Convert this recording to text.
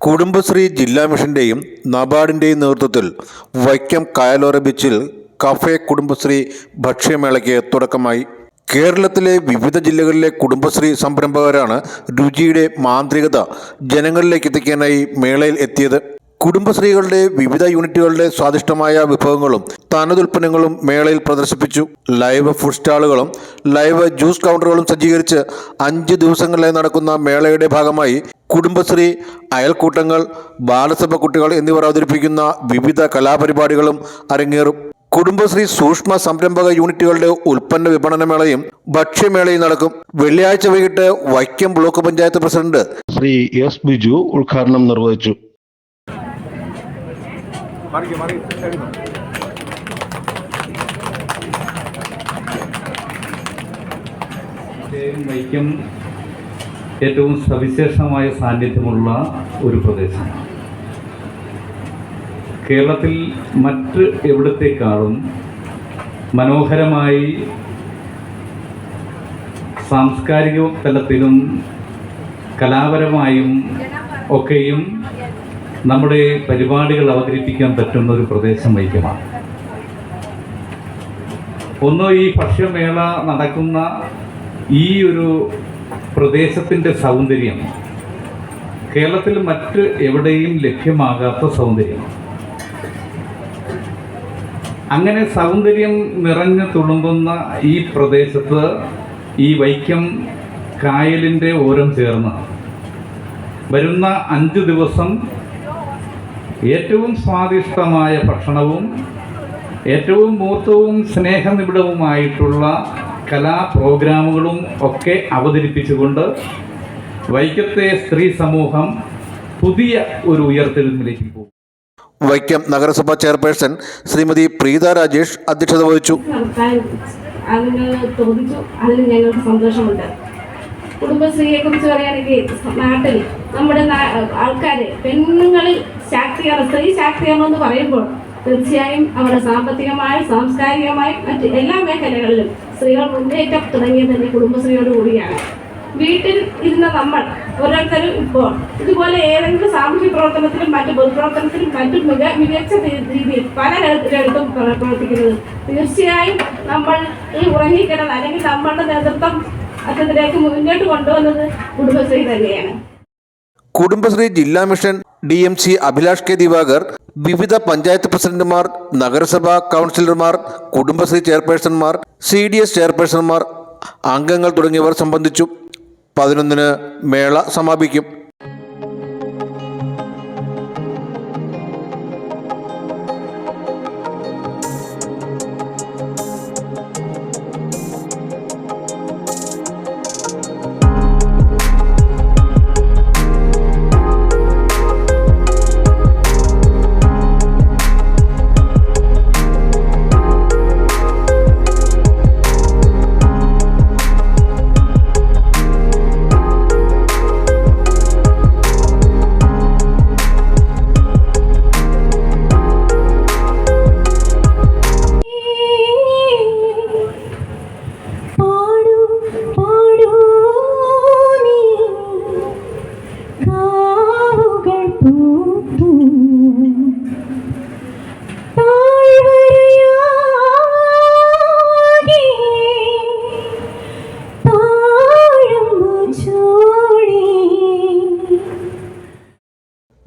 കുടുംബശ്രീ ജില്ലാ മിഷന്റെയും നബാർഡിന്റെയും നേതൃത്വത്തിൽ വൈക്കം കായലോര ബീച്ചിൽ കഫേ കുടുംബശ്രീ ഭക്ഷ്യമേളയ്ക്ക് തുടക്കമായി. കേരളത്തിലെ വിവിധ ജില്ലകളിലെ കുടുംബശ്രീ സംരംഭകരാണ് രുചിയുടെ മാന്ത്രികത ജനങ്ങളിലേക്ക് എത്തിക്കാനായി മേളയിൽ എത്തിയത്. കുടുംബശ്രീകളുടെ വിവിധ യൂണിറ്റുകളുടെ സ്വാദിഷ്ടമായ വിഭവങ്ങളും തനതുൽപ്പന്നങ്ങളും മേളയിൽ പ്രദർശിപ്പിച്ചു. ലൈവ് ഫുഡ് സ്റ്റാളുകളും ലൈവ് ജ്യൂസ് കൗണ്ടറുകളും സജ്ജീകരിച്ച് അഞ്ച് ദിവസങ്ങളിലായി നടക്കുന്ന മേളയുടെ ഭാഗമായി കുടുംബശ്രീ അയൽക്കൂട്ടങ്ങൾ ബാലസഭ കുട്ടികൾ എന്നിവർ അവതരിപ്പിക്കുന്ന വിവിധ കലാപരിപാടികളും അരങ്ങേറും. കുടുംബശ്രീ സൂക്ഷ്മ സംരംഭക യൂണിറ്റുകളുടെ ഉൽപ്പന്ന വിപണന മേളയും ഭക്ഷ്യമേളയും നടക്കും. വെള്ളിയാഴ്ച വൈകിട്ട് Vaikom block panchayat president Shri S Biju ഉദ്ഘാടനം നിർവഹിച്ചു. വൈക്കം ഏറ്റവും സവിശേഷമായ സാന്നിധ്യമുള്ള ഒരു പ്രദേശമാണ് കേരളത്തിൽ മറ്റ് എവിടത്തേക്കാളും മനോഹരമായി സാംസ്കാരിക തലത്തിലും കലാപരമായും ഒക്കെയും നമ്മുടെ പരിപാടികൾ അവതരിപ്പിക്കാൻ പറ്റുന്ന ഒരു പ്രദേശം വൈക്കമാണ് ഒന്ന് ഈ ഭക്ഷ്യമേള നടക്കുന്ന ഈ ഒരു പ്രദേശത്തിന്റെ സൗന്ദര്യം. കേരളത്തിൽ മറ്റ് എവിടെയും ലഭ്യമാകാത്ത സൗന്ദര്യം. അങ്ങനെ സൗന്ദര്യം നിറഞ്ഞു തുളുമ്പുന്ന ഈ പ്രദേശത്ത് ഈ വൈക്കം കായലിന്റെ ഓരം ചേർന്ന് വരുന്ന അഞ്ച് ദിവസം ഏറ്റവും സ്വാദിഷ്ടമായ ഭക്ഷണവും ഏറ്റവും മൂർത്തവും സ്നേഹനിബിഡവുമായിട്ടുള്ള കലാ പ്രോഗ്രാമുകളും ഒക്കെ അവതരിപ്പിച്ചുകൊണ്ട് വൈക്കത്തെ സ്ത്രീ സമൂഹം പുതിയ ഒരു ഉയർത്തെഴുന്നിലേക്ക് പോകും വൈക്കം നഗരസഭാ ചെയർപേഴ്സൺ ശ്രീമതി പ്രീത രാജേഷ് അധ്യക്ഷത വഹിച്ചു. അതിൽ ഞങ്ങൾക്ക് സന്തോഷമുണ്ട്. കുടുംബശ്രീയെ കുറിച്ച് പറയുകയാണെങ്കിൽ നാട്ടിൽ നമ്മുടെ ആൾക്കാർ പെണ്ണുങ്ങളിൽ ശാക്തീകരണം സ്ത്രീ ശാക്തീകരണം എന്ന് പറയുമ്പോൾ തീർച്ചയായും അവരുടെ സാമ്പത്തികമായും സാംസ്കാരികമായും മറ്റ് എല്ലാ മേഖലകളിലും സ്ത്രീകൾ മുന്നേറ്റം തുടങ്ങിയത് തന്നെ കുടുംബശ്രീയോട് കൂടിയാണ്. വീട്ടിൽ ഇരുന്ന നമ്മൾ ഓരോരുത്തരും ഇപ്പോൾ ഇതുപോലെ ഏതെങ്കിലും സാമൂഹ്യ പ്രവർത്തനത്തിലും മറ്റു പൊതുപ്രവർത്തനത്തിലും മറ്റും മിക മികച്ച രീതിയിൽ പല തരത്തിലെടുത്തും പ്ര- പ്രവർത്തിക്കുന്നത്. തീർച്ചയായും നമ്മൾ ഈ ഉറങ്ങിക്കിടന്ന് അല്ലെങ്കിൽ നമ്മളുടെ നേതൃത്വം അത്തരത്തിലേക്ക് മുന്നോട്ട് കൊണ്ടുവന്നത് കുടുംബശ്രീ തന്നെയാണ്. കുടുംബശ്രീ ജില്ലാ mission D M C Abhilash K Divakar വിവിധ പഞ്ചായത്ത് പ്രസിഡന്റുമാർ നഗരസഭാ കൗൺസിലർമാർ കുടുംബശ്രീ ചെയർപേഴ്സൺമാർ സി ഡി എസ് ചെയർപേഴ്സൺമാർ അംഗങ്ങൾ തുടങ്ങിയവർ സംബന്ധിച്ചു. പതിനൊന്നിന് മേള സമാപിക്കും.